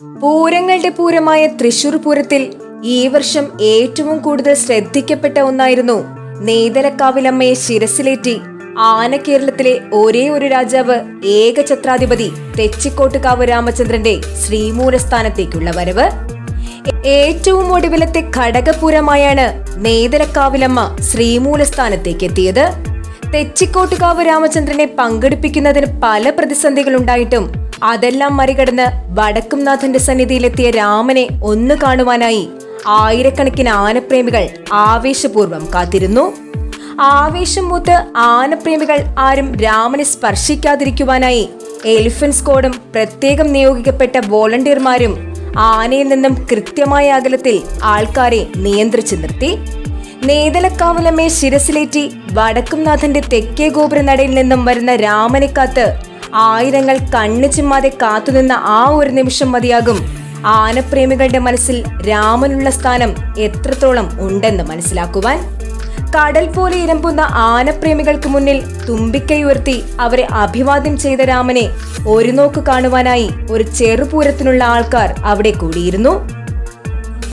പൂരങ്ങളുടെ പൂരമായ തൃശൂർ പൂരത്തിൽ ഈ വർഷം ഏറ്റവും കൂടുതൽ ശ്രദ്ധിക്കപ്പെട്ട ഒന്നായിരുന്നു നെയ്തലക്കാവിലമ്മയെ ശിരസിലേറ്റി ആന കേരളത്തിലെ ഒരേ ഒരു രാജാവ് ഏകഛത്രാധിപതി തെച്ചിക്കോട്ടുകാവ് രാമചന്ദ്രന്റെ ശ്രീമൂലസ്ഥാനത്തേക്കുള്ള വരവ്. ഏറ്റവും ഒടുവിലത്തെ ഘടകപൂരമായാണ് നെയ്തലക്കാവിലമ്മ ശ്രീമൂലസ്ഥാനത്തേക്ക് എത്തിയത് തെച്ചിക്കോട്ടുകാവ് രാമചന്ദ്രനെ പങ്കെടുപ്പിക്കുന്നതിന് പല പ്രതിസന്ധികളുണ്ടായിട്ടും അതെല്ലാം മറികടന്ന് വടക്കുംനാഥന്റെ സന്നിധിയിലെത്തിയ രാമനെ ഒന്ന് കാണുവാനായി ആയിരക്കണക്കിന് ആനപ്രേമികൾ ആവേശപൂർവം കാത്തിരുന്നു. ആവേശം മൂത്ത് ആനപ്രേമികൾ ആരും രാമനെ സ്പർശിക്കാതിരിക്കുവാനായി എലിഫന്റ് സ്ക്വാഡും പ്രത്യേകം നിയോഗിക്കപ്പെട്ട വോളണ്ടിയർമാരും ആനയിൽ നിന്നും കൃത്യമായ അകലത്തിൽ ആൾക്കാരെ നിയന്ത്രിച്ചു നിർത്തി. നേതലക്കാവലമേ ശിരസിലേറ്റി വടക്കുംനാഥന്റെ തെക്കേ ഗോപുര നടയിൽ നിന്നും വരുന്ന രാമനെ കാത്ത് ആയിരങ്ങൾ കണ്ണു ചിമ്മാതെ കാത്തുനിന്ന ആ ഒരു നിമിഷം മതിയാകും. ആനപ്രേമികളുടെ മനസ്സിൽ രാമനുള്ള സ്ഥാനം എത്രത്തോളം ഉണ്ടെന്ന് മനസ്സിലാക്കുവാൻ. കടൽ പോലെ ഇരമ്പുന്ന ആനപ്രേമികൾക്ക് മുന്നിൽ തുമ്പിക്കൈ ഉയർത്തി അവരെ അഭിവാദ്യം ചെയ്ത രാമനെ ഒരു നോക്ക് കാണുവാനായി ഒരു ചെറുപൂരത്തിനുള്ള ആൾക്കാർ അവിടെ കൂടിയിരുന്നു.